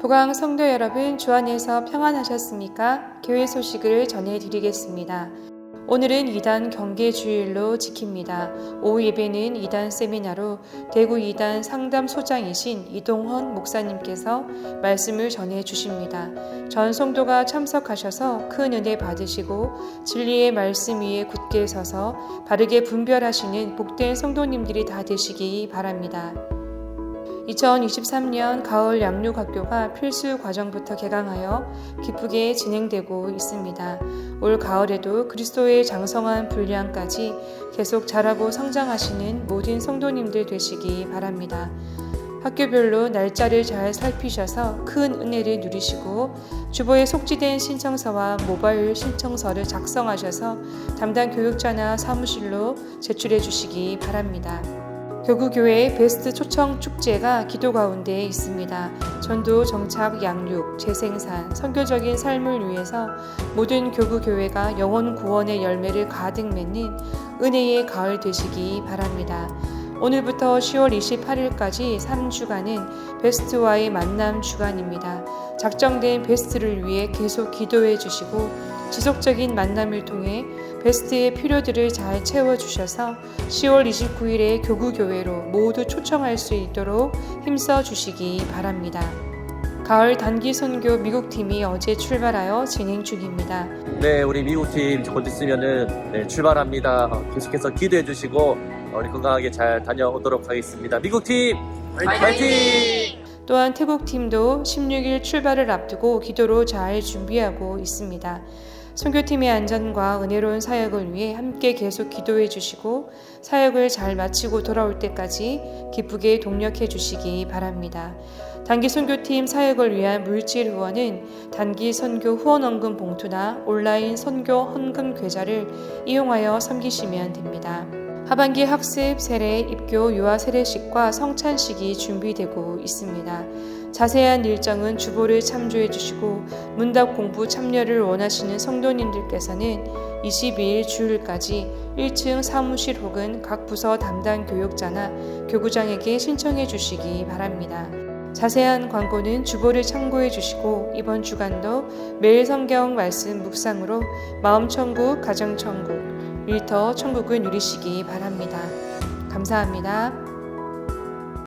보강 성도 여러분, 주 안에서 평안하셨습니까? 교회 소식을 전해드리겠습니다. 오늘은 2단 경계 주일로 지킵니다. 오후 예배는 2단 세미나로 대구 2단 상담 소장이신 이동헌 목사님께서 말씀을 전해 주십니다. 전 성도가 참석하셔서 큰 은혜 받으시고 진리의 말씀 위에 굳게 서서 바르게 분별하시는 복된 성도님들이 다 되시기 바랍니다. 2023년 가을 양육학교가 필수 과정부터 개강하여 기쁘게 진행되고 있습니다. 올 가을에도 그리스도의 장성한 분량까지 계속 자라고 성장하시는 모든 성도님들 되시기 바랍니다. 학교별로 날짜를 잘 살피셔서 큰 은혜를 누리시고 주보에 속지된 신청서와 모바일 신청서를 작성하셔서 담당 교육자나 사무실로 제출해 주시기 바랍니다. 교구교회 베스트 초청 축제가 기도 가운데 있습니다. 전도, 정착, 양육, 재생산, 선교적인 삶을 위해서 모든 교구교회가 영혼 구원의 열매를 가득 맺는 은혜의 가을 되시기 바랍니다. 오늘부터 10월 28일까지 3주간은 베스트와의 만남 주간입니다. 작정된 베스트를 위해 계속 기도해 주시고 지속적인 만남을 통해 베스트의 필요들을 잘 채워주셔서 10월 29일에 교구교회로 모두 초청할 수 있도록 힘써 주시기 바랍니다. 가을 단기 선교 미국팀이 어제 출발하여 진행 중입니다. 네, 우리 미국팀 곧 있으면은 네, 출발합니다. 어, 계속해서 기도해 주시고 어, 우리 건강하게 잘 다녀오도록 하겠습니다. 미국팀 화이팅! 또한 태국팀도 16일 출발을 앞두고 기도로 잘 준비하고 있습니다. 선교팀의 안전과 은혜로운 사역을 위해 함께 계속 기도해 주시고 사역을 잘 마치고 돌아올 때까지 기쁘게 동력해 주시기 바랍니다. 단기 선교팀 사역을 위한 물질 후원은 단기 선교 후원 원금 봉투나 온라인 선교 헌금 계좌를 이용하여 섬기시면 됩니다. 하반기 학습, 세례, 입교, 유아 세례식과 성찬식이 준비되고 있습니다. 자세한 일정은 주보를 참조해 주시고 문답 공부 참여를 원하시는 성도님들께서는 22일 주일까지 1층 사무실 혹은 각 부서 담당 교육자나 교구장에게 신청해 주시기 바랍니다. 자세한 광고는 주보를 참고해 주시고 이번 주간도 매일 성경 말씀 묵상으로 마음 천국, 가정 천국, 일터 천국을 누리시기 바랍니다. 감사합니다.